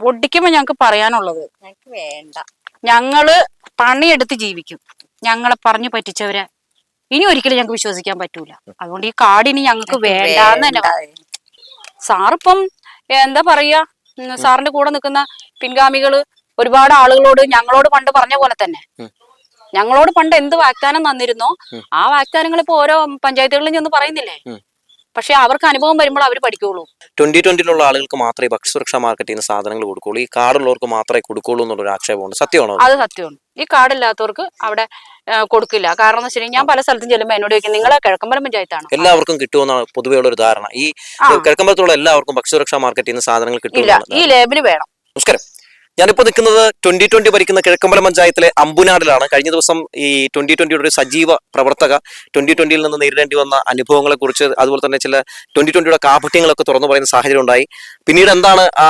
ഒടിക്കുമ്പോ ഞങ്ങക്ക് പറയാനുള്ളത് ഞങ്ങക്ക് വേണ്ട. ഞങ്ങൾ പണിയെടുത്ത് ജീവിക്കും. ഞങ്ങളെ പറഞ്ഞു പറ്റിച്ചവരെ ഇനി ഒരിക്കലും ഞങ്ങൾക്ക് വിശ്വസിക്കാൻ പറ്റൂല. അതുകൊണ്ട് ഈ കാർഡ് ഇനി ഞങ്ങൾക്ക് വേണ്ടാന്ന് തന്നെ വേണ്ട. സാറിപ്പം എന്താ പറയാ? സാറിന്റെ കൂടെ നിൽക്കുന്ന പിൻഗാമികൾ ഒരുപാട് ആളുകളോട് ഞങ്ങളോട് പണ്ട് പറഞ്ഞ പോലെ തന്നെ. ഞങ്ങളോട് പണ്ട് എന്ത് വാഗ്ദാനം തന്നിരുന്നോ? ആ വാഗ്ദാനങ്ങൾ ഇപ്പൊ ഓരോ പഞ്ചായത്തുകളിൽ ചെന്ന് പറയുന്നില്ലേ. പക്ഷെ അവർക്ക് അനുഭവം വരുമ്പോൾ അവർ പഠിക്കുള്ളൂ. ട്വന്റി ട്വന്റിയിലുള്ള ആളുകൾക്ക് മാത്രമേ ഭക്ഷ്യസുരക്ഷാ മാർക്കറ്റിൽ നിന്ന് സാധനങ്ങൾ കൊടുക്കുള്ളൂ ഈ കാർഡുള്ളവർക്ക് മാത്രമേ കൊടുക്കുള്ളൂ എന്നുള്ളൊരു ആക്ഷേപമുണ്ട്. സത്യമാണോ അത്? സത്യമാണ്. ഈ കാർഡ് ഇല്ലാത്തവർക്ക് അവിടെ കൊടുക്കില്ല. കാരണം എന്ന് വെച്ചിട്ടുണ്ടെങ്കിൽ ഞാൻ പല സ്ഥലത്തും ചെല്ലുമ്പോൾ എന്നോട് ചോദിക്കും നിങ്ങളെ കിഴക്കമ്പലം പഞ്ചായത്താണ്? എല്ലാവർക്കും കിട്ടുമെന്നാണ് പൊതുവെയുള്ള ഒരു ധാരണ. ഈ. കിഴക്കമ്പലത്തുള്ള എല്ലാവർക്കും ഭക്ഷ്യസുരക്ഷാ മാർക്കറ്റിൽ നിന്ന് സാധനങ്ങൾ കിട്ടില്ല ഈ ലേബിൽ വേണം. നമസ്കാരം. ഞാനിപ്പോ നിൽക്കുന്നത് ട്വന്റി ട്വന്റി ഭരിക്കുന്ന കിഴക്കമ്പലം പഞ്ചായത്തിലെ അമ്പുനാടിലാണ്. കഴിഞ്ഞ ദിവസം ഈ ട്വന്റി ട്വന്റിയുടെ ഒരു സജീവ പ്രവർത്തക ട്വന്റി ട്വന്റിയിൽ നിന്ന് നേരിടേണ്ടി വന്ന അനുഭവങ്ങളെ കുറിച്ച് അതുപോലെ തന്നെ ചില ട്വന്റി ട്വന്റിയുടെ കാപട്യങ്ങളൊക്കെ തുറന്നു പറയുന്ന സാഹചര്യം ഉണ്ടായി. പിന്നീട് എന്താണ് ആ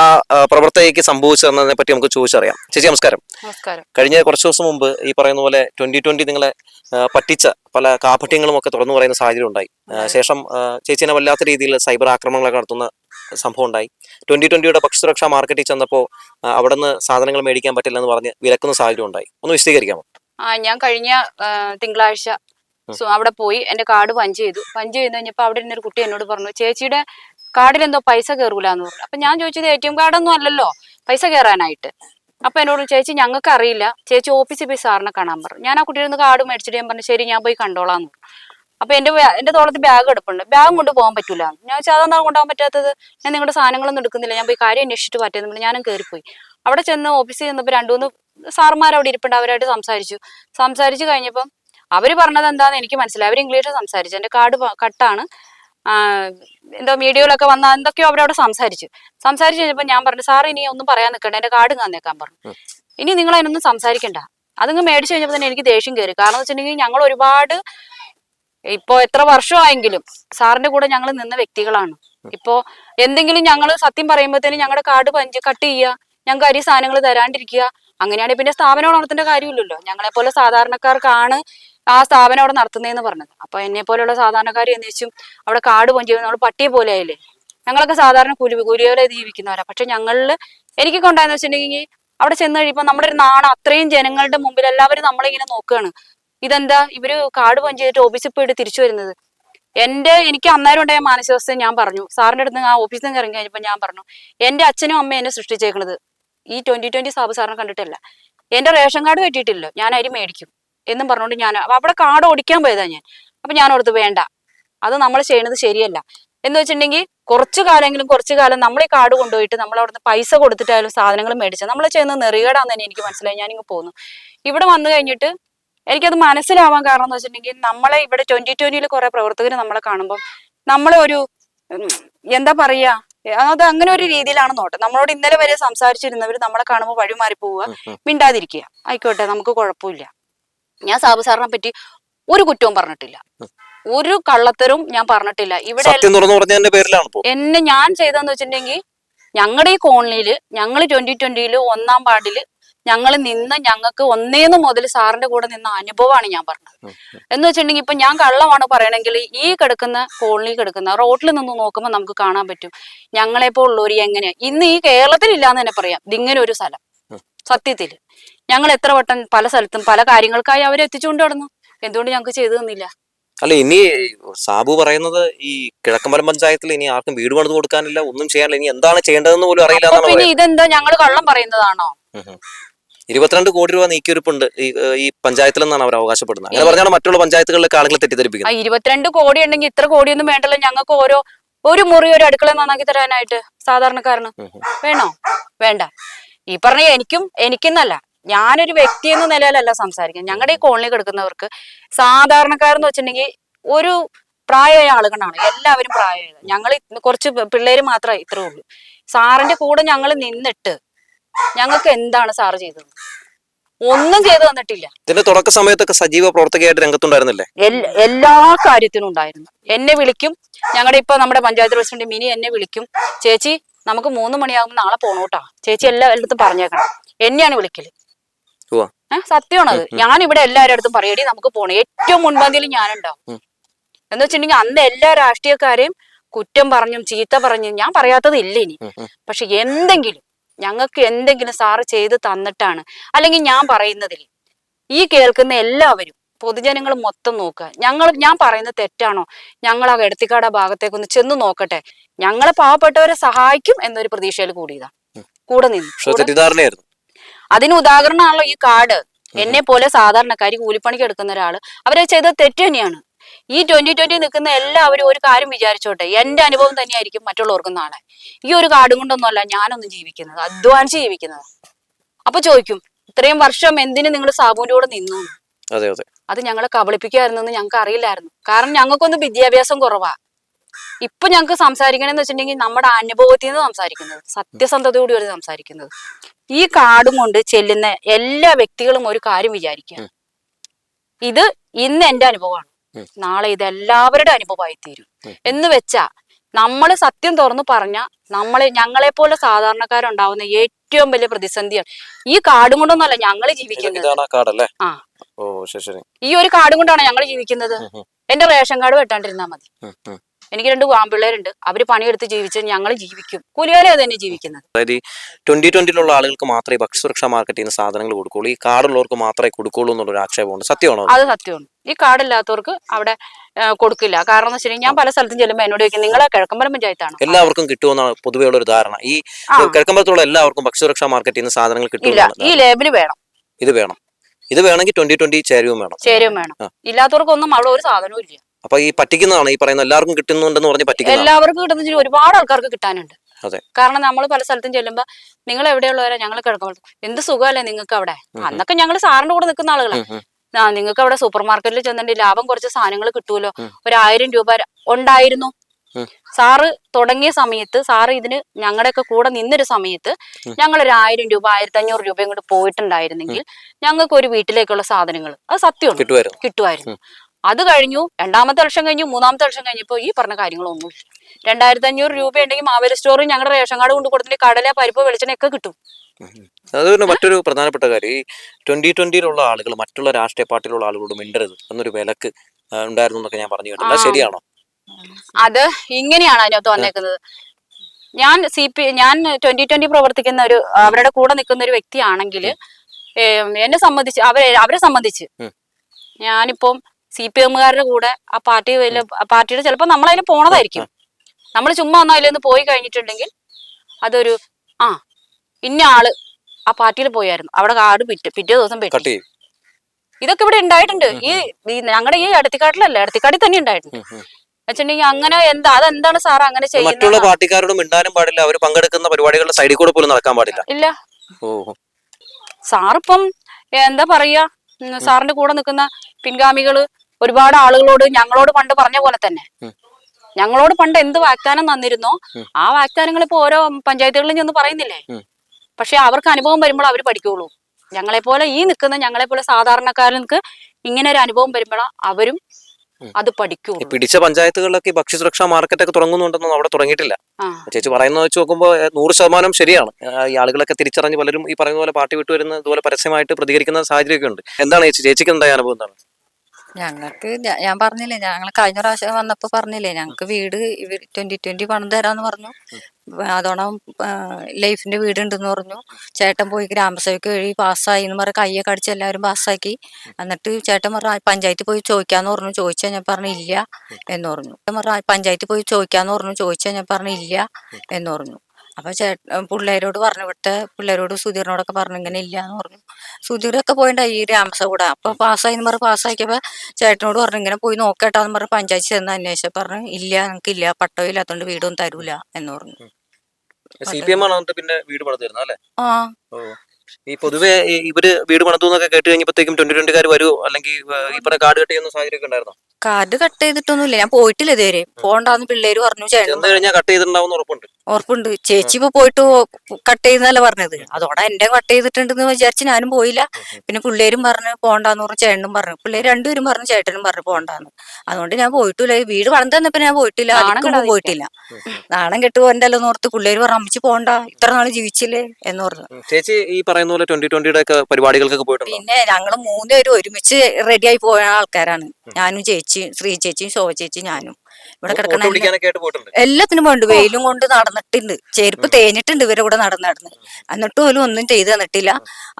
പ്രവർത്തകയ്ക്ക് സംഭവിച്ചതെന്നതിനെ പറ്റി നമുക്ക് ചോദിച്ചറിയാം. ചേച്ചി നമസ്കാരം. നമസ്കാരം. കഴിഞ്ഞ കുറച്ച് ദിവസം മുമ്പ് ഈ പറയുന്ന പോലെ ട്വന്റി ട്വന്റി നിങ്ങളെ പറ്റിച്ച പല കാപട്യങ്ങളും ഒക്കെ തുറന്നു പറയുന്ന സാഹചര്യം ഉണ്ടായി. ശേഷം ചേച്ചിനെ വല്ലാത്ത രീതിയിൽ സൈബർ ആക്രമണങ്ങളൊക്കെ നടത്തുന്ന സംഭവം ഉണ്ടായി. ട്വന്റി ട്വന്റിയുടെ ഭക്ഷ്യസുരക്ഷാ മാർക്കറ്റിൽ ചെന്നപ്പോൾ അവിടെ നിന്ന് സാധനങ്ങൾ മേടിക്കാൻ പറ്റില്ല എന്ന് പറഞ്ഞ് വിലക്കുന്ന സാഹചര്യം ഉണ്ടായി. ഒന്ന് വിശദീകരിക്കാമോ? ആ ഞാൻ കഴിഞ്ഞ തിങ്കളാഴ്ച സോ അവിടെ പോയി എന്റെ കാർഡ് പഞ്ച് ചെയ്തു. പഞ്ച് ചെയ്ത് കഴിഞ്ഞപ്പോൾ അവിടെ ഇരുന്നൊരു കുട്ടി എന്നോട് പറഞ്ഞു ചേച്ചിയുടെ കാർഡിൽ എന്തോ പൈസ കയറൂല എന്ന് പറഞ്ഞു. അപ്പൊ ഞാൻ ചോദിച്ചത് എ ടി എം കാർഡൊന്നും അല്ലല്ലോ പൈസ കയറാനായിട്ട് അപ്പൊ എന്നോട് ചേച്ചി ഞങ്ങൾക്ക് അറിയില്ല ചേച്ചി ഓഫീസിൽ പോയി സാറിനെ കാണാൻ പറഞ്ഞു. ഞാൻ ആ കുട്ടിയിൽ നിന്ന് കാർഡ് മേടിച്ചിട്ട് ഞാൻ പറഞ്ഞു ശരി ഞാൻ പോയി കണ്ടോളാം എന്ന് അപ്പൊ എന്റെ എന്റെ തോളത്ത് ബാഗ് എടുപ്പുണ്ട്. ബാഗ് കൊണ്ട് പോകാൻ പറ്റൂല. ഞാൻ വെച്ചാൽ അതെന്താ കൊണ്ടുപോകാൻ പറ്റാത്തത്? ഞാൻ നിങ്ങളുടെ സാധനങ്ങളൊന്നും എടുക്കുന്നില്ല. ഞാൻ പോയി കാര്യം അന്വേഷിച്ചിട്ട് പറ്റുന്നില്ല ഞാനും കയറിപ്പോയി അവിടെ ചെന്ന് ഓഫീസിൽ ചെന്നപ്പോൾ രണ്ടു മൂന്ന് സാർമാർ അവിടെ ഇരിപ്പുണ്ട്. അവരായിട്ട് സംസാരിച്ചു. സംസാരിച്ചു കഴിഞ്ഞപ്പം അവർ പറഞ്ഞത് എന്താന്ന് എനിക്ക് മനസ്സിലായി. അവർ ഇംഗ്ലീഷിൽ സംസാരിച്ചു. എന്റെ കാർഡ് കട്ടാണ്. എന്തോ മീഡിയയിലൊക്കെ വന്ന എന്തൊക്കെയോ അവരവിടെ സംസാരിച്ചു. സംസാരിച്ചു കഴിഞ്ഞപ്പോൾ ഞാൻ പറഞ്ഞു സാർ ഇനി ഒന്നും പറയാൻ നിൽക്കണ്ട. എന്റെ കാർഡ് തന്നേക്കാൻ പറഞ്ഞു. ഇനി നിങ്ങൾ അതിനൊന്നും സംസാരിക്കണ്ട. അതങ്ങ് മേടിച്ചു കഴിഞ്ഞപ്പോൾ തന്നെ എനിക്ക് ദേഷ്യം കയറി കാരണം എന്ന് വെച്ചിട്ടുണ്ടെങ്കിൽ ഞങ്ങൾ ഒരുപാട് ഇപ്പോ എത്ര വർഷമായെങ്കിലും സാറിന്റെ കൂടെ ഞങ്ങൾ നിന്ന വ്യക്തികളാണ്. ഇപ്പോ എന്തെങ്കിലും ഞങ്ങൾ സത്യം പറയുമ്പോഴത്തേനും ഞങ്ങളുടെ കാർഡ് പഞ്ച് കട്ട് ചെയ്യുക ഞങ്ങൾക്ക് അരി സാധനങ്ങൾ തരാണ്ടിരിക്കുക അങ്ങനെയാണെങ്കിൽ പിന്നെ സ്ഥാപനം നടത്തേണ്ട കാര്യമില്ലല്ലോ. ഞങ്ങളെ പോലെ സാധാരണക്കാർക്കാണ് ആ സ്ഥാപനം അവിടെ നടത്തുന്നതെന്ന് പറഞ്ഞത്. അപ്പൊ എന്നെ പോലെയുള്ള സാധാരണക്കാർ എന്ന് വെച്ചും അവിടെ കാട് പഞ്ച് നമ്മൾ പട്ടിയെ പോലെ ആയില്ലേ? ഞങ്ങളൊക്കെ സാധാരണ കൂലി കൂലിയോലെ ജീവിക്കുന്നവരാ. പക്ഷെ ഞങ്ങളിൽ എനിക്ക് കൊണ്ടാന്ന് വെച്ചിട്ടുണ്ടെങ്കിൽ അവിടെ ചെന്ന് കഴിയുമ്പോൾ നമ്മുടെ ഒരു നാണം അത്രയും ജനങ്ങളുടെ മുമ്പിൽ എല്ലാവരും നമ്മളിങ്ങനെ നോക്കുകയാണ് ഇതെന്താ? ഇവർ കാർഡ് പഞ്ച് ചെയ്തിട്ട് ഓഫീസിൽ പോയിട്ട് തിരിച്ചു വരുന്നത്. എന്റെ എനിക്ക് അന്നേരം ഉണ്ടായ മാനസികാവസ്ഥ ഞാൻ പറഞ്ഞു. സാറിന്റെ അടുത്ത് ആ ഓഫീസിൽ നിന്ന് ഇറങ്ങി കഴിഞ്ഞപ്പോൾ ഞാൻ പറഞ്ഞു എന്റെ അച്ഛനും അമ്മയും എന്നെ സൃഷ്ടിച്ചേക്കുന്നത് ഈ ട്വന്റി ട്വന്റി സാബ് സാറിനെ കണ്ടിട്ടല്ല. എന്റെ റേഷൻ കാർഡ് കിട്ടിയിട്ടില്ല. ഞാൻ അരി മേടിക്കും. എന്നും പറഞ്ഞുകൊണ്ട് ഞാൻ അവിടെ കാർഡ് ഓടിക്കാൻ പോയതാ ഞാൻ. അപ്പൊ ഞാൻ ഓർത്ത് വേണ്ട. അത് നമ്മൾ ചെയ്യണത് ശരിയല്ല. എന്ന് വെച്ചിട്ടുണ്ടെങ്കിൽ കുറച്ചു കാലമെങ്കിലും കുറച്ചു കാലം നമ്മൾ ഈ കാർഡ് കൊണ്ടുപോയിട്ട് നമ്മൾ അവിടുന്ന് പൈസ കൊടുത്തിട്ടായാലും സാധനങ്ങൾ മേടിച്ചാൽ നമ്മൾ ചെയ്യുന്നത് നെറികേടാന്ന് തന്നെ എനിക്ക് മനസ്സിലായി. ഞാനിങ്ങ് പോന്നു. ഇവിടെ വന്നു കഴിഞ്ഞിട്ട് എനിക്കത് മനസ്സിലാവാൻ കാരണം എന്ന് വെച്ചിട്ടുണ്ടെങ്കിൽ നമ്മളെ ഇവിടെ ട്വന്റി ട്വന്റിയിൽ കുറെ പ്രവർത്തകർ നമ്മളെ കാണുമ്പോൾ നമ്മളെ ഒരു എന്താ പറയാ അത് അങ്ങനെ ഒരു രീതിയിലാണ് നോട്ടം. നമ്മളോട് ഇന്നലെ വരെ സംസാരിച്ചിരുന്നവർ നമ്മളെ കാണുമ്പോൾ വഴിമാറി പോവുക. മിണ്ടാതിരിക്കുക. ആയിക്കോട്ടെ നമുക്ക് കുഴപ്പമില്ല. ഞാൻ സാബു സാറിനെ പറ്റി ഒരു കുറ്റവും പറഞ്ഞിട്ടില്ല. ഒരു കള്ളത്തരും ഞാൻ പറഞ്ഞിട്ടില്ല. ഇവിടെ എന്നെ ഞാൻ ചെയ്തെന്ന് വെച്ചിട്ടുണ്ടെങ്കിൽ ഞങ്ങളുടെ ഈ കോളനിയിൽ ഞങ്ങൾ ട്വന്റി ട്വന്റിയിൽ ഒന്നാം വാർഡിൽ ഞങ്ങൾ നിന്ന് ഞങ്ങൾക്ക് ഒന്നേന്ന് മുതൽ സാറിന്റെ കൂടെ നിന്ന അനുഭവമാണ് ഞാൻ പറഞ്ഞത്. എന്ന് വെച്ചിട്ടുണ്ടെങ്കിൽ ഇപ്പൊ ഞാൻ കള്ളമാണ് പറയണമെങ്കിൽ ഈ കിടക്കുന്ന കോളനി കിടക്കുന്ന റോഡിൽ നിന്ന് നോക്കുമ്പോൾ നമുക്ക് കാണാൻ പറ്റും. ഞങ്ങളെപ്പോ ഉള്ളവർ എങ്ങനെ ഇന്ന് ഈ കേരളത്തിൽ ഇല്ലാന്ന് തന്നെ പറയാം. ഇതിങ്ങനെ ഒരു സ്ഥലം. സത്യത്തിൽ ഞങ്ങൾ എത്ര വട്ടം പല സ്ഥലത്തും പല കാര്യങ്ങൾക്കായി അവരെ എത്തിച്ചുകൊണ്ട് നടന്നു. എന്തുകൊണ്ട് ഞങ്ങൾക്ക് ചെയ്തു തന്നില്ല? അല്ല ഇനി സാബു പറയുന്നത് ഈ കിഴക്കമ്പലം പഞ്ചായത്തിൽ ഇനി ആർക്കും വീട് പണിത് കൊടുക്കാനില്ല ഒന്നും ചെയ്യാനില്ല. ഇനി എന്താണ് ചെയ്യേണ്ടതെന്ന് പോലും അറിയില്ല പിന്നെ ഇതെന്താ ഞങ്ങൾ കള്ളം പറയുന്നതാണോ. ഇരുപത്തിരണ്ട് കോടി രൂപ നീക്കിയിരിപ്പുണ്ട് ഈ പഞ്ചായത്തിൽ നിന്നാണ് അവർ അവകാശപ്പെടുന്നത്. അങ്ങനെ പറഞ്ഞാണ് മറ്റുള്ള പഞ്ചായത്തുകളിലെ ആളുകളെ തെറ്റിദ്ധരിപ്പിക്കുന്നത്. ഇരുപത്തിരണ്ട് കോടി ഉണ്ടെങ്കിൽ ഇത്ര കോടിയൊന്നും വേണ്ടല്ലോ. ഞങ്ങൾക്ക് ഓരോ ഒരു മുറി ഒരു അടുക്കള നന്നാക്കി തരാനായിട്ട് സാധാരണക്കാരന്. വേണോ? വേണ്ട. ഈ പറഞ്ഞ എനിക്കും എനിക്കെന്നല്ല. ഞാനൊരു വ്യക്തി എന്ന നിലയിലല്ല സംസാരിക്കുന്നത്. ഞങ്ങളുടെ ഈ കോളനി കിടക്കുന്നവർക്ക് സാധാരണക്കാരെന്ന് വെച്ചിട്ടുണ്ടെങ്കിൽ ഒരു പ്രായമായ ആളുകളാണ്. എല്ലാവരും പ്രായമായത്. ഞങ്ങൾ കുറച്ച് പിള്ളേര് മാത്രമേ ഇത്രേ ഉള്ളൂ. സാറിന്റെ കൂടെ ഞങ്ങൾ നിന്നിട്ട് ഞങ്ങൾക്ക് എന്താണ് സാറ് ചെയ്തത്? ഒന്നും ചെയ്തു തന്നിട്ടില്ല. ഇതിന്റെ തുടക്ക സമയത്തൊക്കെ സജീവ പ്രവർത്തകയായിട്ട് രംഗത്തുണ്ടായിരുന്നില്ലേ? എല്ലാ കാര്യത്തിനും ഉണ്ടായിരുന്നു. എന്നെ വിളിക്കും. ഞങ്ങളുടെ ഇപ്പൊ നമ്മുടെ പഞ്ചായത്ത് പ്രസിഡന്റ് മിനി എന്നെ വിളിക്കും. ചേച്ചി നമുക്ക് മൂന്ന് മണിയാകുമ്പോൾ നാളെ പോണോട്ടാ. ചേച്ചി എല്ലാ എല്ലായിടത്തും പറഞ്ഞേക്കണം. എന്നെയാണ് വിളിക്കൽ. സത്യമാണ് ഏഹ് സത്യമാണത്. ഞാൻ ഇവിടെ എല്ലാവരുടെ അടുത്തും പറയടി നമുക്ക് പോണം. ഏറ്റവും മുൻപന്തിയിൽ ഞാനുണ്ടാവും. എന്ന് വെച്ചിട്ടുണ്ടെങ്കിൽ അന്ന് എല്ലാ രാഷ്ട്രീയക്കാരെയും കുറ്റം പറഞ്ഞും ചീത്ത പറഞ്ഞും ഞാൻ പറയാത്തത് ഇല്ല ഇനി. പക്ഷെ എന്തെങ്കിലും ഞങ്ങൾക്ക് എന്തെങ്കിലും സാറ് ചെയ്ത് തന്നിട്ടാണ്. അല്ലെങ്കിൽ ഞാൻ പറയുന്നതിൽ ഈ കേൾക്കുന്ന എല്ലാവരും പൊതുജനങ്ങൾ മൊത്തം നോക്കുക. ഞങ്ങൾ ഞാൻ പറയുന്നത് തെറ്റാണോ? ഞങ്ങൾ ആ എടത്തിക്കാട് ആ ഭാഗത്തേക്കൊന്ന് ചെന്ന് നോക്കട്ടെ. ഞങ്ങളെ പാവപ്പെട്ടവരെ സഹായിക്കും എന്നൊരു പ്രതീക്ഷയിൽ കൂടിയതാ. കൂടെ നിന്ന്. അതിന് ഉദാഹരണമാണല്ലോ ഈ കാർഡ് എന്നെ പോലെ സാധാരണക്കാരി കൂലിപ്പണിക്ക് എടുക്കുന്ന ഒരാൾ. അവരെ ചെയ്ത തെറ്റ് തന്നെയാണ്. ഈ ട്വന്റി ട്വന്റി നിൽക്കുന്ന എല്ലാവരും ഒരു കാര്യം വിചാരിച്ചോട്ടെ എന്റെ അനുഭവം തന്നെയായിരിക്കും മറ്റുള്ളവർക്കും നാളെ ഈ ഒരു കാർഡും കൊണ്ടൊന്നുമല്ല ഞാനൊന്നും ജീവിക്കുന്നത് അധ്വാനിച്ച് ജീവിക്കുന്നത്. അപ്പൊ ചോദിക്കും ഇത്രയും വർഷം എന്തിനു നിങ്ങൾ സാബുവിന്റെ കൂടെ നിന്നു? അതെ അതെ. അത് ഞങ്ങളെ കബളിപ്പിക്കുമായിരുന്നെന്ന് ഞങ്ങൾക്ക് അറിയില്ലായിരുന്നു. കാരണം ഞങ്ങൾക്കൊന്നും വിദ്യാഭ്യാസം കുറവാ. ഇപ്പൊ ഞങ്ങൾക്ക് സംസാരിക്കണമെന്ന് വെച്ചിട്ടുണ്ടെങ്കിൽ നമ്മുടെ അനുഭവത്തിൽ നിന്ന് സംസാരിക്കുന്നത് സത്യസന്ധതയോടെ ഒരു സംസാരിക്കുന്നത്. ഈ കാർഡും കൊണ്ട് ചെല്ലുന്ന എല്ലാ വ്യക്തികളും ഒരു കാര്യം വിചാരിക്കുക. ഇത് ഇന്ന് എന്റെ അനുഭവമാണ്. നാളെ ഇത് എല്ലാവരുടെ അനുഭവമായി തീരും എന്ന് വെച്ചാ നമ്മൾ സത്യം തുറന്നു പറഞ്ഞ നമ്മളെ ഞങ്ങളെ പോലെ സാധാരണക്കാരുണ്ടാവുന്ന ഏറ്റവും വലിയ പ്രതിസന്ധിയാണ് ഈ കാടും കൊണ്ടൊന്നുമല്ല ഞങ്ങൾ ജീവിക്കുന്നത്. ആ ഈ ഒരു കാടും കൊണ്ടാണ് ഞങ്ങൾ ജീവിക്കുന്നത്. എന്റെ റേഷൻ കാർഡ് വെട്ടാണ്ടിരുന്നാ മതി. എനിക്ക് രണ്ട് ആൺപിള്ളേരുണ്ട് അവർ പണിയെടുത്ത് ജീവിച്ച് ഞങ്ങൾ ജീവിക്കും. കൂലിയാലെ തന്നെ ജീവിക്കുന്നത്. അതായത് ഈ ട്വന്റി ട്വന്റിയിലുള്ള ആളുകൾക്ക് മാത്രമേ ഭക്ഷ്യസുരക്ഷാ മാർക്കറ്റിൽ നിന്ന് സാധനങ്ങൾ കൊടുക്കുള്ളൂ ഈ കാർഡുള്ളവർക്ക് മാത്രമേ കൊടുക്കുള്ളൂ എന്നുള്ളൊരു ആക്ഷേപമുണ്ട്. സത്യമാണോ? അത്? സത്യമാണ് ഈ കാർഡ് ഇല്ലാത്തവർക്ക് അവിടെ കൊടുക്കില്ല. കാരണം എന്ന് വെച്ചിട്ടുണ്ടെങ്കിൽ ഞാൻ പല സ്ഥലത്തും ചെല്ലുമ്പോൾ എന്നോട് ചോദിക്കും നിങ്ങളെ കിഴക്കമ്പലം പഞ്ചായത്താണ്? എല്ലാവർക്കും കിട്ടുമെന്നാണ് പൊതുവെയുള്ള ഒരു ധാരണ. ഈ. കിഴക്കമ്പലത്തുള്ള എല്ലാവർക്കും ഭക്ഷ്യസുരക്ഷാ മാർക്കറ്റിൽ നിന്ന് സാധനങ്ങൾ കിട്ടില്ല ഈ ലേബിൽ വേണം. ഇത് വേണം. ഇത് വേണമെങ്കിൽ ട്വന്റി ട്വന്റി ചേരുവും വേണം. ചേരുവും വേണം. ഇല്ലാത്തവർക്കൊന്നും അവിടെ ഒരു സാധനവും ഇല്ല. അപ്പൊ ഈ പറ്റിക്കുന്നതാണ് ഈ പറയുന്ന എല്ലാവർക്കും കിട്ടുന്നുണ്ടെന്ന് പറഞ്ഞ് പറ്റിക്കുന്നത് എല്ലാവർക്കും കിട്ടുന്ന ഒരുപാട് ആൾക്കാർക്ക് കിട്ടാനുണ്ട്. അതെ. കാരണം നമ്മൾ പല സ്ഥലത്തും ചെല്ലുമ്പോ നിങ്ങൾ എവിടെയുള്ളവരാ? ഞങ്ങൾ കിടക്കുമ്പോൾ എന്ത് സുഖമല്ലേ നിങ്ങൾക്ക് അവിടെ? അന്നൊക്കെ ഞങ്ങൾ സാറിന്റെ കൂടെ നിൽക്കുന്ന ആളുകളാണ്. ആ നിങ്ങൾക്ക് അവിടെ സൂപ്പർ മാർക്കറ്റിൽ ചെന്നിട്ട് ലാഭം കുറച്ച് സാധനങ്ങൾ കിട്ടുമല്ലോ ഒരായിരം രൂപ ഉണ്ടായിരുന്നു. സാറ് തുടങ്ങിയ സമയത്ത് സാറ് ഇതിന് ഞങ്ങളുടെയൊക്കെ കൂടെ നിന്നൊരു സമയത്ത് ഞങ്ങൾ ഒരു ആയിരം രൂപ ആയിരത്തി അഞ്ഞൂറ് രൂപയും കൂടെ പോയിട്ടുണ്ടായിരുന്നെങ്കിൽ ഞങ്ങൾക്ക് ഒരു വീട്ടിലേക്കുള്ള സാധനങ്ങൾ അത് സത്യമാണ്. കിട്ടുമായിരുന്നു അത് കഴിഞ്ഞു രണ്ടാമത്തെ വർഷം കഴിഞ്ഞു മൂന്നാമത്തെ വർഷം കഴിഞ്ഞപ്പോ ഈ പറഞ്ഞ കാര്യങ്ങളൊന്നും ഇല്ല. രണ്ടായിരത്തി അഞ്ഞൂറ് രൂപ ഉണ്ടെങ്കിൽ മാവേലി സ്റ്റോറിൽ ഞങ്ങളുടെ റേഷൻ കാർഡ് കൊണ്ട് കൊടുത്തിട്ട് കടല പരിപ്പ് വെളിച്ചെണ്ണ ഒക്കെ കിട്ടും അത് പിന്നെ മറ്റൊരു പ്രധാനപ്പെട്ട കാര്യം ഈ ട്വന്റി ട്വന്റിയിലുള്ള ആളുകൾ മറ്റുള്ള രാഷ്ട്രീയ പാർട്ടിയിലുള്ള ആളുകളോട് മിണ്ടരുത്. എന്നൊരു വിലക്ക് ഉണ്ടായിരുന്നു എന്നൊക്കെ ഞാൻ പറഞ്ഞു കേട്ടില്ല ശരിയാണോ? അത് ഇങ്ങനെയാണ് അതിനകത്ത് വന്നേക്കുന്നത്. ഞാൻ സി പി ഞാൻ ട്വന്റി ട്വന്റി പ്രവർത്തിക്കുന്ന ഒരു അവരുടെ കൂടെ നിൽക്കുന്ന ഒരു വ്യക്തിയാണെങ്കിൽ എന്നെ സംബന്ധിച്ച് അവരെ അവരെ സംബന്ധിച്ച്. ഞാനിപ്പം സി പി എമ്മുകാരുടെ കൂടെ ആ പാർട്ടി പാർട്ടിയുടെ ചിലപ്പോൾ നമ്മളതിൽ പോണതായിരിക്കും. നമ്മൾ ചുമ്മാ ഒന്നും അതിലൊന്ന് പോയി കഴിഞ്ഞിട്ടുണ്ടെങ്കിൽ അതൊരു ആ ഇന്ന ആൾ ആ പാർട്ടിയിൽ പോയായിരുന്നു. അവിടെ കാട് പിറ്റേ പിറ്റേ ദിവസം പിറ്റി ഇതൊക്കെ ഇവിടെ ഉണ്ടായിട്ടുണ്ട്. ഈ ഞങ്ങളുടെ ഈ അടുത്തിക്കാട്ടിലല്ല അടുത്തിക്കാട്ടിൽ തന്നെ ഉണ്ടായിട്ടുണ്ട്. വെച്ചിട്ടുണ്ടെങ്കിൽ അങ്ങനെ എന്താ അതെന്താണ് സാർ അങ്ങനെ മറ്റുള്ള പാർട്ടിക്കാരോടും മിണ്ടാനും പാടില്ല. അവർ പങ്കെടുക്കുന്ന പരിപാടികളുടെ സൈഡിൽ കൂടെ പോലും നടക്കാൻ പാടില്ല. ഇല്ല. സാറിപ്പം എന്താ പറയാ സാറിന്റെ കൂടെ നിൽക്കുന്ന പിൻഗാമികൾ ഒരുപാട് ആളുകളോട് ഞങ്ങളോട് പണ്ട് പറഞ്ഞ പോലെ തന്നെ. ഞങ്ങളോട് പണ്ട് എന്ത് വാഗ്ദാനം തന്നിരുന്നോ. ആ വാഗ്ദാനങ്ങൾ ഇപ്പൊ ഓരോ പഞ്ചായത്തുകളിലും ചെന്ന് പറയുന്നില്ലേ. പക്ഷെ അവർക്ക് അനുഭവം വരുമ്പോൾ അവർ പഠിക്കുള്ളൂ. ഞങ്ങളെ പോലെ ഈ നിൽക്കുന്ന ഞങ്ങളെ പോലെ സാധാരണക്കാരർക്ക് ഇങ്ങനെ ഒരു അനുഭവം വരുമ്പോഴാ അവരും അത് പഠിക്കും പിടിച്ച പഞ്ചായത്തുകളിലൊക്കെ ഭക്ഷ്യസുരക്ഷാ മാർക്കറ്റ് ഒക്കെ തുടങ്ങുന്നുണ്ടെന്നും അവിടെ തുടങ്ങിയിട്ടില്ല. ചേച്ചി പറയുന്നത് വെച്ച് നോക്കുമ്പോൾ നൂറ് ശതമാനം ശരിയാണ്. ഈ ആളുകളൊക്കെ തിരിച്ചറിഞ്ഞ് പലരും ഈ പറയുന്ന പോലെ പാർട്ടി വിട്ടു വരുന്ന ഇതുപോലെ പരസ്യമായിട്ട് പ്രതികരിക്കുന്ന സാഹചര്യമൊക്കെ ഉണ്ട്. എന്താണ് ചേച്ചി ചേച്ചിക്ക് എന്തായ അനുഭവം എന്താണ്? ഞങ്ങൾക്ക് ഞാൻ പറഞ്ഞില്ലേ ഞങ്ങൾ കഴിഞ്ഞ പ്രാവശ്യം വന്നപ്പോ പറഞ്ഞില്ലേ ഞങ്ങൾക്ക് വീട് ഇവർ ട്വന്റി ട്വന്റി പണം തരാന്ന് പറഞ്ഞു. അതോണം ലൈഫിന്റെ വീട് ഉണ്ടെന്ന് പറഞ്ഞു. ചേട്ടൻ പോയി ഗ്രാമസഭയ്ക്ക് വഴി പാസ്സായി എന്ന് പറഞ്ഞ കയ്യൊക്കെ അടിച്ച് എല്ലാവരും പാസ്സാക്കി. എന്നിട്ട് ചേട്ടൻ പറഞ്ഞു "ആ, പഞ്ചായത്തിൽ പോയി ചോദിക്കാന്ന് പറഞ്ഞു. ചോദിച്ചാൽ ഞാൻ പറഞ്ഞു ഇല്ല എന്ന് പറഞ്ഞു. പറഞ്ഞു പഞ്ചായത്തിൽ പോയി ചോദിക്കാന്ന് പറഞ്ഞു. ചോദിച്ചാൽ ഞാൻ പറഞ്ഞു ഇല്ല എന്ന് പറഞ്ഞു. അപ്പൊ ചേട്ടൻ പിള്ളേരോട് പറഞ്ഞു വിട്ട് പിള്ളേരോട് സുധീറിനോടൊക്കെ പറഞ്ഞു ഇങ്ങനെ ഇല്ല എന്ന് പറഞ്ഞു. സുധീറൊക്കെ പോയിണ്ടായി ഈ രാമസ കൂടെ അപ്പൊ പാസ്സായി എന്ന് പറഞ്ഞ് പാസ്സാക്കിയപ്പോ ചേട്ടനോട് പറഞ്ഞു ഇങ്ങനെ പോയി നോക്കേട്ടാന്ന് പറഞ്ഞ് പഞ്ചായത്ത് ചെന്ന് അന്വേഷിച്ച പറഞ്ഞു ഇല്ല നിങ്ങക്ക് ഇല്ല പട്ടവും ഇല്ലാത്തോണ്ട് വീടൊന്നും തരൂല എന്ന് പറഞ്ഞു. സി പി എം ആണ് പിന്നെ വീട് അല്ലേ? ആ. ഈ പൊതുവെ ഇവർ വീട് പണിതു എന്നൊക്കെ കേട്ട് കഴിഞ്ഞപ്പോഴത്തേക്കും ട്വന്റി ട്വന്റിക്കാർ വരുമോ അല്ലെങ്കിൽ ഏഹ്, ഈ പറഞ്ഞ കാർഡ് കട്ട് ചെയ്യുന്ന സാഹചര്യമൊക്കെ ഉണ്ടായിരുന്നോ? കാർഡ് കട്ട് ചെയ്തിട്ടൊന്നുമില്ല. ഞാൻ പോയിട്ടില്ല ഇതുവരെ. പോണ്ടാന്ന് പിള്ളേര് പറഞ്ഞു ചേട്ടൻ കഴിഞ്ഞാൽ കട്ട് ചെയ്തിട്ടുണ്ടാവും ഉറപ്പുണ്ട്. ഉറപ്പുണ്ട്. ചേച്ചി ഇപ്പൊ പോയിട്ട് കട്ട് ചെയ്യുന്നല്ല പറഞ്ഞത്. അതോടെ എന്റെ കട്ട് ചെയ്തിട്ടുണ്ടെന്ന് വിചാരിച്ച് ഞാനും പോയില്ല. പിന്നെ പിള്ളേരും പറഞ്ഞു പോണ്ടാന്ന് പറഞ്ഞു ചേട്ടനും പറഞ്ഞു. പിള്ളേര് രണ്ടുപേരും പറഞ്ഞു ചേട്ടനും പറഞ്ഞു പോണ്ടാന്ന് അതുകൊണ്ട് ഞാൻ പോയിട്ടില്ല. വീട് പണം തന്നപ്പോ ഞാൻ പോയിട്ടില്ല. അതിക്കും പോയിട്ടില്ല. നാണം കെട്ട് പോണ്ടല്ലോ ഓർത്ത് പിള്ളേര് പറഞ്ഞു അമ്മച്ചി പോണ്ട ഇത്ര നാൾ ജീവിച്ചില്ലേ എന്ന് പറഞ്ഞു. ചേച്ചി ഈ പറയുന്ന പോലെ ട്വന്റി ട്വന്റിയുടെ ഒക്കെ പരിപാടികൾക്കൊക്കെ പോയിട്ടുണ്ടോ? പിന്നെ ഞങ്ങൾ മൂന്നുപേരും ഒരുമിച്ച് റെഡിയായി പോയ ആൾക്കാരാണ്. ഞാനും ചേച്ചി ശ്രീ ചേച്ചി ശോഭ ചേച്ചി ഞാനും. ഇവിടെ കിടക്കണ എല്ലാത്തിനും വേണ്ട. വെയിലും കൊണ്ട് നടന്നിട്ടുണ്ട്. ചെരുപ്പ് തേഞ്ഞിട്ടുണ്ട് ഇവരെ കൂടെ നടന്ന് നടന്ന് എന്നിട്ട് പോലും ഒന്നും ചെയ്തു തന്നിട്ടില്ല.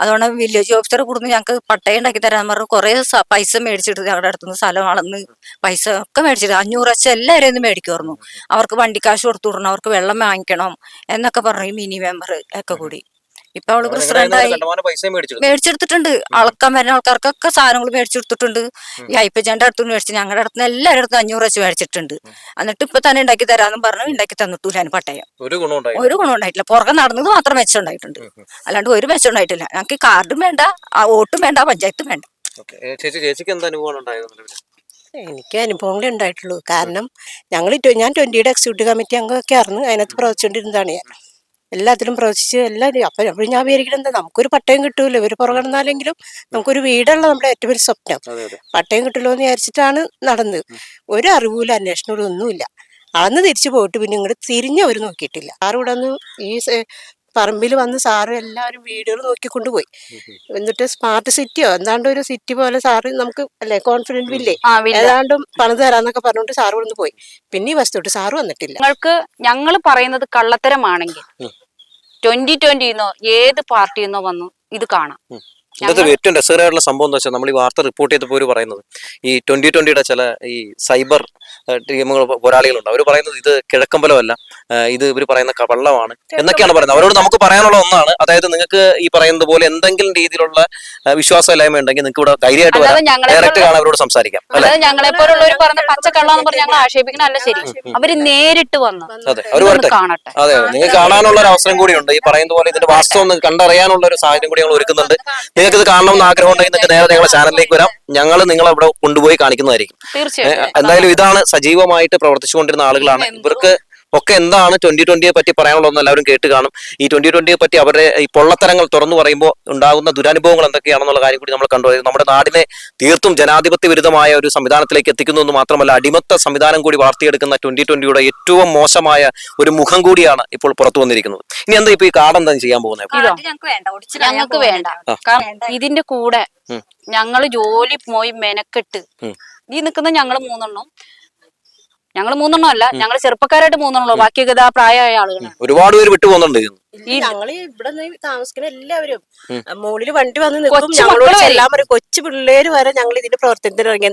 അതുകൊണ്ട് വില്ലേജ് ഓഫീസറെ കൊടുന്ന് ഞങ്ങൾക്ക് പട്ടയം ഉണ്ടാക്കി തരാൻ പറഞ്ഞു. കുറെ പൈസ മേടിച്ചിട്ട് ഞങ്ങളുടെ അടുത്തുനിന്ന് സ്ഥലം അളന്ന് പൈസ ഒക്കെ മേടിച്ചിട്ട് അഞ്ഞൂറ് വെച്ച് എല്ലാവരും ഒന്ന് മേടിക്കുമായിരുന്നു അവർക്ക് വണ്ടിക്കാശ് കൊടുത്തു വിടണം. അവർക്ക് വെള്ളം വാങ്ങിക്കണം എന്നൊക്കെ പറഞ്ഞു മിനി മെമ്പർ ഒക്കെ കൂടി. ഇപ്പൊ അവൾ പ്രസിഡന്റായി മേടിച്ചെടുത്തിട്ടുണ്ട്. അളക്കാൻ വരുന്ന ആൾക്കാർക്കൊക്കെ സാധനങ്ങൾ മേടിച്ചെടുത്തിട്ടുണ്ട്. ഈ ഹൈപ്പജാന്റെ അടുത്തുനിന്ന് മേടിച്ചു ഞങ്ങളുടെ അടുത്ത് എല്ലാവരുടെ അടുത്തും അഞ്ഞൂറ് വെച്ച് മേടിച്ചിട്ടുണ്ട്. എന്നിട്ട് ഇപ്പൊ തന്നെ ഉണ്ടാക്കി തരാന്നും പറഞ്ഞു ഉണ്ടാക്കി തന്നിട്ടു ഞാൻ പട്ടയം. ഒരു ഗുണം ഉണ്ടായിട്ടില്ല. പുറകെ നടന്നത് മാത്രം മെച്ചം ഉണ്ടായിട്ടുണ്ട്. അല്ലാണ്ട് ഒരു മെച്ചം ഉണ്ടായിട്ടില്ല. ഞങ്ങൾക്ക് കാർഡും വേണ്ട ആ വോട്ടും വേണ്ട പഞ്ചായത്തും വേണ്ട. ഓക്കേ. ഏ, ചേച്ചി ചേച്ചിക്ക് എന്താ അനുഭവമാണ് ഉണ്ടായത് എനിക്ക് അനുഭവങ്ങളേ ഉണ്ടായിട്ടുള്ളൂ. കാരണം ഞങ്ങൾ ഞാൻ ട്വന്റിയുടെ എക്സിക്യൂട്ടീവ് കമ്മിറ്റി അംഗമൊക്കെ ആയിരുന്നു. അതിനകത്ത് പ്രവർത്തിച്ചുകൊണ്ടിരുന്നതാണ് ഞാൻ. എല്ലാത്തിലും പ്രവചിച്ച് എല്ലാം അപ്പം അപ്പോൾ ഞാൻ വിചാരിക്കണം എന്താ? നമുക്കൊരു പട്ടയം കിട്ടൂല്ലോ ഇവർ പുറകിടന്നാലെങ്കിലും നമുക്കൊരു വീടുള്ള നമ്മുടെ ഏറ്റവും വലിയ സ്വപ്നം. പട്ടയം കിട്ടുമല്ലോ എന്ന് വിചാരിച്ചിട്ടാണ് നടന്നത് ഒരു അറിവില്ല അന്വേഷണവും ഒന്നുമില്ല അന്ന് തിരിച്ചു പോയിട്ട് പിന്നെ ഇങ്ങോട്ട് തിരിഞ്ഞ് അവർ നോക്കിയിട്ടില്ല. ഇവിടെ ഈ പറമ്പിൽ വന്ന് സാറ് എല്ലാവരും വീടുകൾ നോക്കിക്കൊണ്ട് പോയി. എന്നിട്ട് സ്മാർട്ട് സിറ്റിയോ എന്താണ്ട് ഒരു സിറ്റി പോലെ സാറ് നമുക്ക് അല്ലേ കോൺഫിഡന്റ് ഇല്ലേ ഏതാണ്ടും പണിത് തരാന്നൊക്കെ പറഞ്ഞുകൊണ്ട് സാറ് ഇവിടുന്ന് പോയി. പിന്നെ ഈ വസ്തുട്ട് സാറ് വന്നിട്ടില്ല. നിങ്ങൾക്ക് ഞങ്ങൾ പറയുന്നത് കള്ളത്തരമാണെങ്കിൽ ട്വന്റി ട്വന്റി ട്വന്റിന്നോ ഏത് പാർട്ടിന്നോ വന്നു ഇത് കാണാം. ഇന്നത്തെ ഏറ്റവും രസകരമായിട്ടുള്ള സംഭവം എന്ന് വെച്ചാൽ നമ്മൾ ഈ വാർത്ത റിപ്പോർട്ട് ചെയ്തപ്പോൾ പറയുന്നത് ഈ ട്വന്റി ട്വന്റിയുടെ ചില ഈ സൈബർ ടീമുകൾ പോരാളികളുണ്ട്. അവർ പറയുന്നത് ഇത് കിഴക്കമ്പലമല്ല ഇത് ഇവർ പറയുന്ന കവള്ളമാണ് എന്നൊക്കെയാണ് പറയുന്നത്. അവരോട് നമുക്ക് പറയാനുള്ള ഒന്നാണ്. അതായത് നിങ്ങൾക്ക് ഈ പറയുന്നത് പോലെ എന്തെങ്കിലും രീതിയിലുള്ള വിശ്വാസം വിശ്വാസമില്ലായ്മ ഉണ്ടെങ്കിൽ നിങ്ങൾക്ക് ഇവിടെ ധൈര്യമായിട്ട് വരാം. ഡയറക്റ്റ് കാണാൻ അവരോട് സംസാരിക്കാം. അതായത് ഞങ്ങളെ പോലുള്ളവർ പറഞ്ഞ പച്ചക്കള്ളാന്ന് പറഞ്ഞ് ഞങ്ങൾ ആക്ഷേപിക്കണല്ല ശരി. അവർ നേരിട്ട് വന്നു അതെ. അവർ വരട്ടെ അതെ നിങ്ങൾക്ക് കാണാനുള്ള ഒരു അവസരം കൂടിയുണ്ട്. ഈ പറയുന്ന പോലെ ഇതിന്റെ വാസ്തവം നിങ്ങൾക്ക് കണ്ടറിയാനുള്ള ഒരു സാഹചര്യം കൂടി ഞങ്ങൾ ഒരുക്കുന്നുണ്ട്. നിങ്ങൾക്ക് ഇത് കാണണമെന്ന് ആഗ്രഹം ഉണ്ടെങ്കിൽ നിങ്ങൾക്ക് നേരെ ഞങ്ങളുടെ ചാനലിലേക്ക് വരാം. ഞങ്ങൾ നിങ്ങളെ അവിടെ കൊണ്ടുപോയി കാണിക്കുന്നതായിരിക്കും. എന്തായാലും ഇതാണ് സജീവമായിട്ട് പ്രവർത്തിച്ചുകൊണ്ടിരുന്ന ആളുകളാണ്. ഇവർക്ക് ഒക്കെ എന്താണ് ട്വന്റി ട്വന്റിയെ പറ്റി പറയാനുള്ളതെന്ന് എല്ലാവരും കേട്ട് കാണും. ഈ ട്വന്റി ട്വന്റിയെ പറ്റി അവരുടെ ഈ പൊള്ളത്തരങ്ങൾ തുറന്നു പറയുമ്പോൾ ഉണ്ടാകുന്ന ദുരനുഭവങ്ങൾ എന്തൊക്കെയാണെന്നുള്ള കാര്യം കൂടി നമ്മൾ കണ്ടു. നമ്മുടെ നാടിനെ തീർത്തും ജനാധിപത്യ വിരുദ്ധമായ ഒരു സംവിധാനത്തിലേക്ക് എത്തിക്കുന്നു എന്ന് മാത്രമല്ല അടിമത്ത സംവിധാനം കൂടി വളർത്തിയെടുക്കുന്ന ട്വന്റി ട്വന്റിയുടെ ഏറ്റവും മോശമായ ഒരു മുഖം കൂടിയാണ് ഇപ്പോൾ പുറത്തു വന്നിരിക്കുന്നത്. ഇനി എന്താ ഇപ്പൊ ഈ കാർഡ് എന്താ ചെയ്യാൻ പോകുന്നത്? ഞങ്ങൾക്ക് വേണ്ട ഇതിന്റെ കൂടെ ഞങ്ങൾ ഞങ്ങൾ ജോലി പോയി മെനക്കെട്ട്. ഈ നിൽക്കുന്ന ഞങ്ങൾ മൂന്നെണ്ണം. ഞങ്ങൾ മൂന്നെണ്ണം അല്ല ഞങ്ങൾ ചെറുപ്പക്കാരായിട്ട് മൂന്നെണ്ണം ബാക്കിയൊക്കെ ഇതാ പ്രായമായ ആളുകളാണ്. ഒരുപാട് പേര് വിട്ടു പോകുന്നുണ്ട്. ഇതിന്ന്. ഈ ഞങ്ങൾ ഇവിടെ താമസിക്കുന്ന എല്ലാവരും. മുകളിൽ വണ്ടി വന്ന് നിൽക്കും. ഞങ്ങളോട് വരെ. എല്ലാം പറയും കൊച്ചു പിള്ളേര് വരെ ഞങ്ങൾ ഇതിന്റെ പ്രവർത്തനത്തിന് ഇറങ്ങി.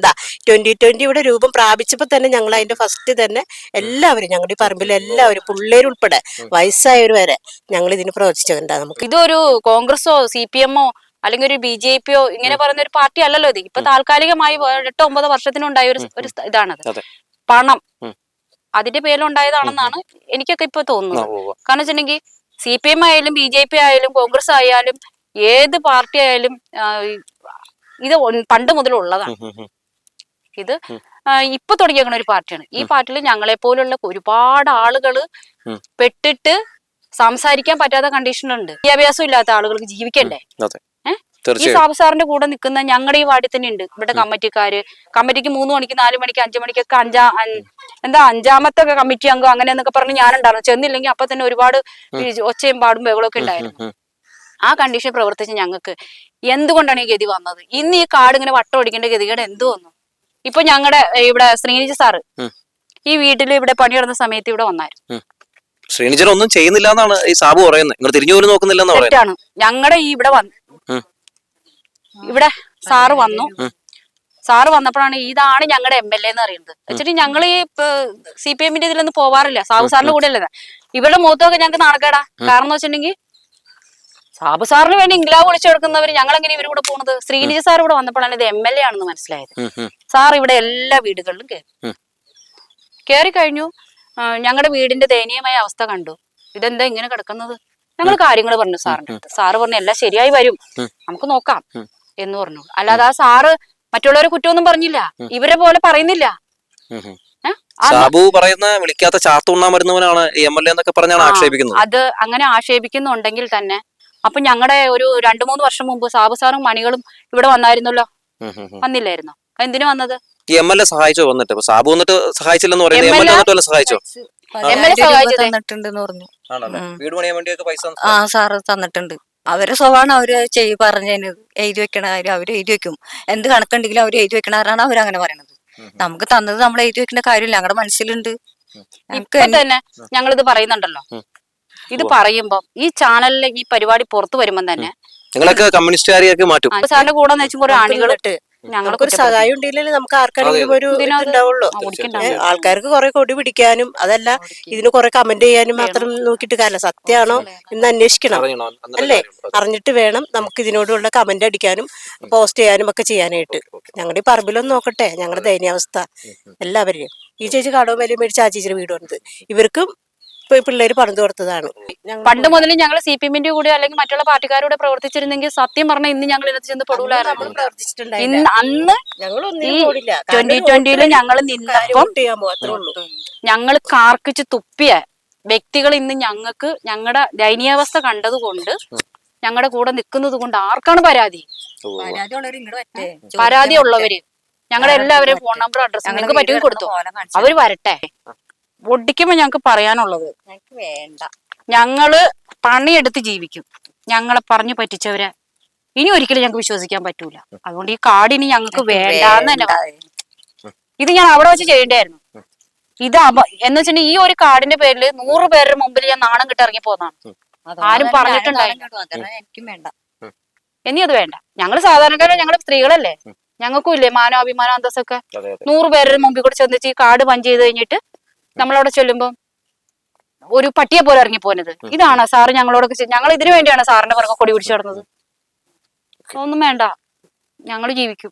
ട്വന്റി ട്വന്റി ഇവിടെ രൂപം പ്രാപിച്ചപ്പോ തന്നെ ഞങ്ങൾ അതിന്റെ ഫസ്റ്റ് തന്നെ എല്ലാവരും ഞങ്ങളുടെ ഈ പറമ്പിൽ എല്ലാവരും പിള്ളേരുൾപ്പെടെ വയസ്സായവർ വരെ ഞങ്ങൾ ഇതിന് പ്രവർത്തിച്ചിട്ടുണ്ടാ നമുക്ക്? ഇതൊരു കോൺഗ്രസോ സി പി എമ്മോ അല്ലെങ്കിൽ ഒരു ബി ജെ പിയോ ഇങ്ങനെ പറയുന്ന ഒരു പാർട്ടി അല്ലല്ലോ ഇത്. ഇപ്പൊ താൽക്കാലികമായി എട്ടോ ഒമ്പതോ വർഷത്തിനുണ്ടായ ഒരു ഇതാണത്. അതെ. പണം അതിന്റെ പേരിലുണ്ടായതാണെന്നാണ് എനിക്കൊക്കെ ഇപ്പൊ തോന്നുന്നത്. കാരണം വെച്ചിട്ടുണ്ടെങ്കിൽ സി പി എം ആയാലും ബി ജെ പി ആയാലും കോൺഗ്രസ് ആയാലും ഏത് പാർട്ടി ആയാലും ഇത് പണ്ട് മുതലുള്ളതാണ്. ഇത് ഇപ്പൊ തുടങ്ങിയേക്കുന്ന ഒരു പാർട്ടിയാണ്. ഈ പാർട്ടിയിൽ ഞങ്ങളെ പോലുള്ള ഒരുപാട് ആളുകൾ പെട്ടിട്ട് സംസാരിക്കാൻ പറ്റാത്ത കണ്ടീഷനുണ്ട് വിദ്യാഭ്യാസം ഇല്ലാത്ത ആളുകൾക്ക് ജീവിക്കണ്ടേ? ഈ തീർച്ചയായും. സാറിന്റെ കൂടെ നിൽക്കുന്ന ഞങ്ങളുടെ ഈ വാടി തന്നെ ഉണ്ട്. ഇവിടെ കമ്മിറ്റിക്കാര്. കമ്മിറ്റിക്ക് മൂന്ന് മണിക്ക് നാല് മണിക്ക് അഞ്ചു മണിക്കൊക്കെ അഞ്ചാ എന്താ അഞ്ചാമത്തെ കമ്മിറ്റി അംഗം അങ്ങനെ എന്നൊക്കെ പറഞ്ഞ് ഞാനുണ്ടായിരുന്നു. ചെന്നില്ലെങ്കിൽ അപ്പൊ തന്നെ ഒരുപാട് ഒച്ചയും പാടും ബഹളമൊക്കെ ഉണ്ടായിരുന്നു. ആ കണ്ടീഷൻ പ്രവർത്തിച്ച് ഞങ്ങൾക്ക്. എന്തുകൊണ്ടാണ് ഈ ഗതി വന്നത്? ഇന്ന് ഈ കാട് ഇങ്ങനെ വട്ടം ഓടിക്കേണ്ട ഗതികേട് എന്ത് വന്നു? ഇപ്പൊ ഞങ്ങളുടെ ഇവിടെ ശ്രീനിജ് സാറ് ഈ വീട്ടിൽ ഇവിടെ പണി പണിയെടുന്ന സമയത്ത് ഇവിടെ വന്നായിരുന്നു. ശ്രീനിജൻ ഒന്നും ചെയ്യുന്നില്ല എന്നാണ് ഈ സാബു പറയുന്നത്. തിരിഞ്ഞു പോലും തെറ്റാണ്. ഞങ്ങളുടെ ഈ ഇവിടെ. ഇവിടെ സാറ് വന്നു. സാറ് വന്നപ്പോഴാണ് ഇതാണ് ഞങ്ങളുടെ എം എൽ എ എന്ന് അറിയുന്നത് വെച്ചിട്ട് ഞങ്ങൾ ഈ സി പി എമ്മിന്റെ ഇതിലൊന്നും പോവാറില്ല. സാബു സാറിന്റെ കൂടെ അല്ലേ ഇവരുടെ മുഖത്തൊക്കെ ഞങ്ങൾക്ക് നടക്കടാ കാരണം എന്ന് വെച്ചിട്ടുണ്ടെങ്കിൽ സാബു സാറിന് വേണ്ടി ഇംഗ്ലാവ് വിളിച്ചു കൊടുക്കുന്നവര് ഞങ്ങൾ എങ്ങനെ ഇവർ കൂടെ പോണത് ശ്രീനിജ സാർ ഇവിടെ വന്നപ്പോഴാണ് ഇത് എം എൽ എ ആണെന്ന് മനസ്സിലായത്. സാർ ഇവിടെ എല്ലാ വീടുകളിലും കയറി. കയറി കഴിഞ്ഞു. ഞങ്ങളുടെ വീടിന്റെ ദയനീയമായ അവസ്ഥ കണ്ടു. ഇതെന്താ ഇങ്ങനെ കിടക്കുന്നത്? ഞങ്ങൾ കാര്യങ്ങൾ പറഞ്ഞു സാറിന്റെ അടുത്ത്. സാറ് പറഞ്ഞു എല്ലാം ശരിയായി വരും. നമുക്ക് നോക്കാം. എന്ന് പറഞ്ഞു. അല്ലാതെ ആ സാറ് മറ്റുള്ളവരെ കുറ്റമൊന്നും പറഞ്ഞില്ല. ഇവരെ പോലെ പറയുന്നില്ല. സാബു പറയുന്ന വിളിക്കാത്ത ചാത്തുണ്ണാൻ വരുന്നവനാണ് എം എൽ എ എന്നൊക്കെ പറഞ്ഞാണ് ആക്ഷേപിക്കുന്നത്. അത് അങ്ങനെ ആക്ഷേപിക്കുന്നുണ്ടെങ്കിൽ തന്നെ. അപ്പൊ ഞങ്ങളുടെ ഒരു രണ്ടു മൂന്ന് വർഷം മുമ്പ് സാബു സാറും മണികളും ഇവിടെ വന്നായിരുന്നല്ലോ. വന്നില്ലായിരുന്നോ? എന്തിനു വന്നത്? എം എൽ എ സഹായിച്ചോ വന്നിട്ട്? സാബു വന്നിട്ട് സഹായിച്ചില്ലെന്ന് പറയുന്നത് എം എൽ എ വന്നിട്ട് സഹായിച്ചോ? എം എൽ എ സഹായിച്ചു തന്നിട്ടുണ്ട് പറഞ്ഞു. ആണല്ലേ? വീട് പണിയാൻ വേണ്ടിയൊക്കെ പൈസ ആ സാറ് തന്നിട്ടുണ്ട്. അവരെ സ്വഭാവമാണ് അവർ ചെയ് പറഞ്ഞതിന് എഴുതി വെക്കണ കാര്യം അവർ എഴുതി വെക്കും. എന്ത് കണക്കുണ്ടെങ്കിലും അവർ എഴുതി വെക്കണവരാണ് അവരങ്ങനെ പറയണത്. നമുക്ക് തന്നത് നമ്മൾ എഴുതി വെക്കേണ്ട കാര്യമില്ല. ഞങ്ങളുടെ മനസ്സിലുണ്ട്. ഇപ്പൊ തന്നെ ഞങ്ങളിത് പറയുന്നുണ്ടല്ലോ. ഇത് പറയുമ്പോ ഈ ചാനലിലെ ഈ പരിപാടി പുറത്തു വരുമ്പോ തന്നെ നിങ്ങളൊക്കെ കമ്മ്യൂണിസ്റ്റുകാരെയൊക്കെ മാറ്റും. സാറിന്റെ കൂടെ ആണികൾ എന്നിട്ട് ഞങ്ങൾ സഹായം ഉണ്ടെങ്കിൽ നമുക്ക് ആർക്കാണെങ്കിലും ഒരു. ഏ, ആൾക്കാർക്ക് കുറെ കൊടി പിടിക്കാനും അതല്ല ഇതിന് കുറെ കമന്റ് ചെയ്യാനും മാത്രം നോക്കിയിട്ട് കാര്യമില്ല. സത്യമാണോ എന്ന് അന്വേഷിക്കണം. അല്ലേ? അറിഞ്ഞിട്ട് വേണം നമുക്ക് ഇതിനോടുള്ള കമന്റ് അടിക്കാനും പോസ്റ്റ് ചെയ്യാനും ഒക്കെ ചെയ്യാനായിട്ട്. ഞങ്ങളുടെ ഈ പറമ്പിലൊന്നും നോക്കട്ടെ. ഞങ്ങളുടെ ദയനീയാവസ്ഥ. എല്ലാവരെയും ഈ ചേച്ചി കടവും വലിയ മേടിച്ച് ആ ചേച്ചിയുടെ വീട് വന്നത്. ഇവർക്കും ഇപ്പൊ പിള്ളേര് പറഞ്ഞു കൊടുത്തതാണ്. പണ്ട് മുതൽ ഞങ്ങൾ സി പി എമ്മിന്റെ കൂടെ അല്ലെങ്കിൽ മറ്റുള്ള പാർട്ടിക്കാരുടെ പ്രവർത്തിച്ചിരുന്നെങ്കിൽ സത്യം പറഞ്ഞ ഇന്ന് ഞങ്ങൾ ഇതിനകത്ത് ചെന്ന് നമ്മൾ പെടൂലായിരുന്നു. ഇന്ന് അന്ന് ഞങ്ങൾ ഈ ഒന്നിനും പോടില്ല ട്വന്റി ട്വന്റിയിൽ ഞങ്ങൾ നിന്നപ്പം ഞങ്ങൾ കാർക്കിച്ച് തുപ്പിയ വ്യക്തികൾ ഇന്ന് ഞങ്ങൾക്ക് ഞങ്ങളുടെ ദയനീയാവസ്ഥ കണ്ടതുകൊണ്ട് ഞങ്ങളുടെ കൂടെ നിൽക്കുന്നത് കൊണ്ട് ആർക്കാണ് പരാതി? പരാതി ഉള്ളവര് ഞങ്ങളുടെ എല്ലാവരെയും ഫോൺ നമ്പർ അഡ്രസ്സ് നിങ്ങൾക്ക് പറ്റുമെങ്കിൽ കൊടുത്തു. അവർ വരട്ടെ. ഒടിക്കുമ്പോ ഞങ്ങക്ക് പറയാനുള്ളത്. ഞങ്ങക്ക് വേണ്ട. ഞങ്ങൾ പണിയെടുത്ത് ജീവിക്കും. ഞങ്ങളെ പറഞ്ഞു പറ്റിച്ചവരെ ഇനി ഒരിക്കലും ഞങ്ങൾക്ക് വിശ്വസിക്കാൻ പറ്റൂല. അതുകൊണ്ട് ഈ കാർഡ് ഇനി ഞങ്ങൾക്ക് വേണ്ടാന്ന് തന്നെ ഇത് ഞാൻ അവിടെ വെച്ച് ചെയ്യേണ്ടായിരുന്നു ഇത് അപ എന്ന് വെച്ചാൽ ഈ ഒരു കാർഡിന്റെ പേരിൽ നൂറ് പേരുടെ മുമ്പിൽ ഞാൻ നാണം കിട്ടി ഇറങ്ങി പോന്നാണ് ആരും പറഞ്ഞിട്ടുണ്ടായിരുന്നു എനിക്കും വേണ്ട. ഇനി അത് വേണ്ട. ഞങ്ങൾ സാധാരണക്കാരെ ഞങ്ങൾ സ്ത്രീകളല്ലേ. ഞങ്ങൾക്കും ഇല്ലേ മാനോ അഭിമാനോ അന്തസ്സൊക്കെ. നൂറ് പേരുടെ മുമ്പിൽ കൂടെ ചെന്നിച്ച് ഈ കാർഡ് പഞ്ച് ചെയ്ത് കഴിഞ്ഞിട്ട് നമ്മളവിടെ ചൊല്ലുമ്പോൾ ഒരു പട്ടിയെ പോലെ ഇറങ്ങി പോകുന്നത് ഇതാണ് സാറ് ഞങ്ങളോടൊക്കെ ഞങ്ങൾ ഇതിനു വേണ്ടിയാണ് സാറിന്റെ പുറകെ കൊടി പിടിച്ചു കിടന്നത് ഒന്നും വേണ്ട. ഞങ്ങൾ ജീവിക്കും.